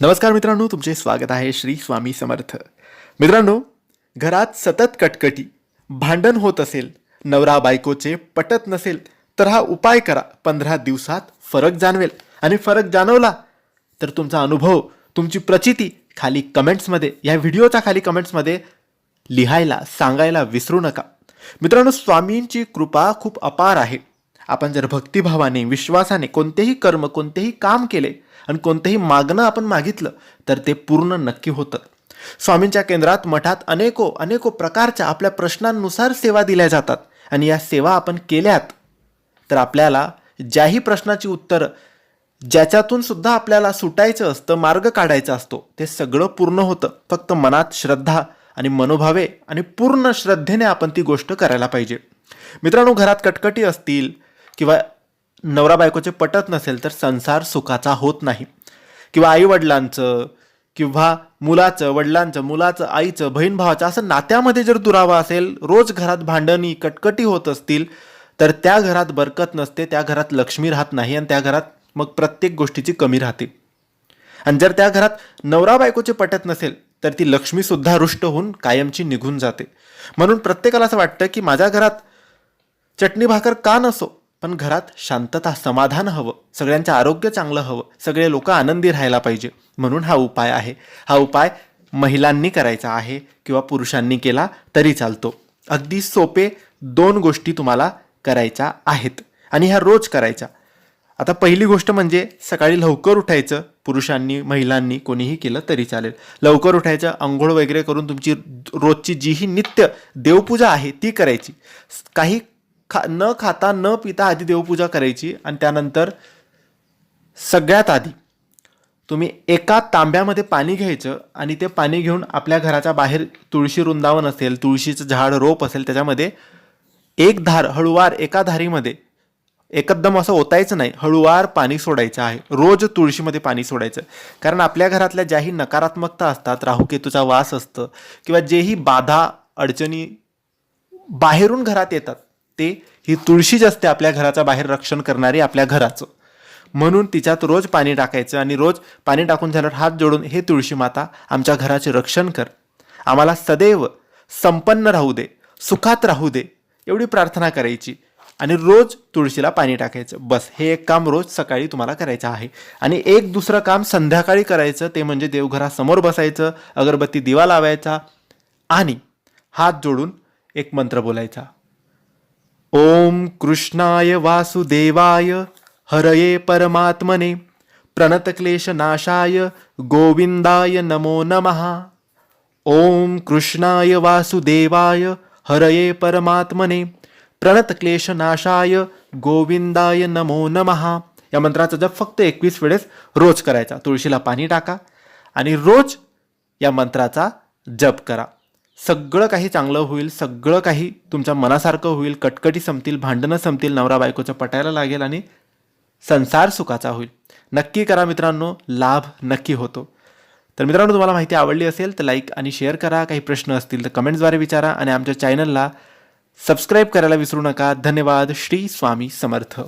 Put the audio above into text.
नमस्कार मित्रांनो तुमचे स्वागत आहे श्री स्वामी समर्थ. मित्रांनो घरात सतत कटकटी भांडण होत असेल नवरा बायकोचे पटत नसेल तर हा उपाय करा. पंधरा दिवसात फरक जाणवेल. आणि फरक जाणवला तर तुमचा अनुभव तुमची प्रचिती खाली कमेंट्समध्ये या व्हिडिओच्या खाली कमेंट्समध्ये लिहायला सांगायला विसरू नका. मित्रांनो स्वामींची कृपा खूप अपार आहे. आपण जर भक्तिभावाने विश्वासाने कोणतेही कर्म कोणतेही काम केले आणि कोणतेही मागणं आपण मागितलं तर ते पूर्ण नक्की होतं. स्वामींच्या केंद्रात मठात अनेको अनेको प्रकारच्या आपल्या प्रश्नांनुसार सेवा दिल्या जातात आणि या सेवा आपण केल्यात. तर आपल्याला ज्याही प्रश्नाची उत्तरं ज्याच्यातून सुद्धा आपल्याला सुटायचं असतं मार्ग काढायचा असतो ते सगळं पूर्ण होतं. फक्त मनात श्रद्धा आणि मनोभावे आणि पूर्ण श्रद्धेने आपण ती गोष्ट करायला पाहिजे. मित्रांनो घरात कटकटी असतील किंवा नवरा बायकोचे पटत नसेल तर संसार सुखाचा होत नाही. किंवा आई वडिलांचं किंवा मुलाचं वडिलांचं मुलाचं आईचं बहीण भावाचं असं नात्यामध्ये जर दुरावा असेल रोज घरात भांडणी कटकटी होत असतील तर त्या घरात बरकत नसते त्या घरात लक्ष्मी राहत नाही आणि त्या घरात मग प्रत्येक गोष्टीची कमी राहते. आणि जर त्या घरात नवरा बायकोचे पटत नसेल तर ती लक्ष्मीसुद्धा रुष्ट होऊन कायमची निघून जाते. म्हणून प्रत्येकाला असं वाटतं की माझ्या घरात चटणी भाकर का नसो? पण घरात शांतता समाधान हवं. सगळ्यांचं आरोग्य चांगलं हवं. सगळे लोक आनंदी राहायला पाहिजे. म्हणून हा उपाय आहे. हा उपाय महिलांनी करायचा आहे किंवा पुरुषांनी केला तरी चालतो. अगदी सोपे दोन गोष्टी तुम्हाला करायच्या आहेत आणि ह्या रोज करायच्या. आता पहिली गोष्ट म्हणजे सकाळी लवकर उठायचं. पुरुषांनी महिलांनी कोणीही केलं तरी चालेल. लवकर उठायचं आंघोळ वगैरे करून तुमची रोजची जी ही नित्य देवपूजा आहे ती करायची. काही खा न खाता न पिता आधी देवपूजा करायची आणि त्यानंतर सगळ्यात आधी तुम्ही एका तांब्यामध्ये पाणी घ्यायचं आणि ते पाणी घेऊन आपल्या घराच्या बाहेर तुळशी वृंदावन असेल तुळशीचं झाड रोप असेल त्याच्यामध्ये एक धार हळुवार एका धारीमध्ये एकदम असं ओतायचं नाही हळुवार पाणी सोडायचं आहे. रोज तुळशीमध्ये पाणी सोडायचं. कारण आपल्या घरातल्या ज्याही नकारात्मकता असतात राहुकेतूचा वास असतं किंवा जेही बाधा अडचणी बाहेरून घरात येतात ते ही तुळशीच असते आपल्या घराच्या बाहेर रक्षण करणारी आपल्या घराचं. म्हणून तिच्यात रोज पाणी टाकायचं आणि रोज पाणी टाकून झाल्यावर हात जोडून हे तुळशी माता आमच्या घराचे रक्षण कर. आम्हाला सदैव संपन्न राहू दे सुखात राहू दे एवढी प्रार्थना करायची. आणि रोज तुळशीला पाणी टाकायचं. बस हे एक काम रोज सकाळी तुम्हाला करायचं आहे. आणि एक दुसरं काम संध्याकाळी करायचं ते म्हणजे देवघरासमोर बसायचं अगरबत्ती दिवा लावायचा आणि हात जोडून एक मंत्र बोलायचा. ओम कृष्णाय वासुदेवाय हरये परमात्मने प्रणतक्लेशनाशाय गोविंदाय नमो नमः. ओम कृष्णाय वासुदेवाय हरये परमात्मने प्रणतक्लेशनाशाय गोविंदाय नमो नमः. या मंत्राचा जप फक्त एकवीस वेळेस रोज करायचा. तुळशीला पाणी टाका आणि रोज या मंत्राचा जप करा. सगळं काही चांगलं होईल सगळं काही तुमच्या मनासारखं होईल कटकटी संपतील भांडणं संपतील नवरा बायकोचं पटायला लागेल आणि संसार सुखाचा होईल. नक्की करा मित्रांनो लाभ नक्की होतो. तर मित्रांनो तुम्हाला माहिती आवडली असेल तर लाईक आणि शेअर करा. काही प्रश्न असतील तर कमेंट्सद्वारे विचारा आणि आमच्या चॅनलला सबस्क्राईब करायला विसरू नका. धन्यवाद. श्री स्वामी समर्थ.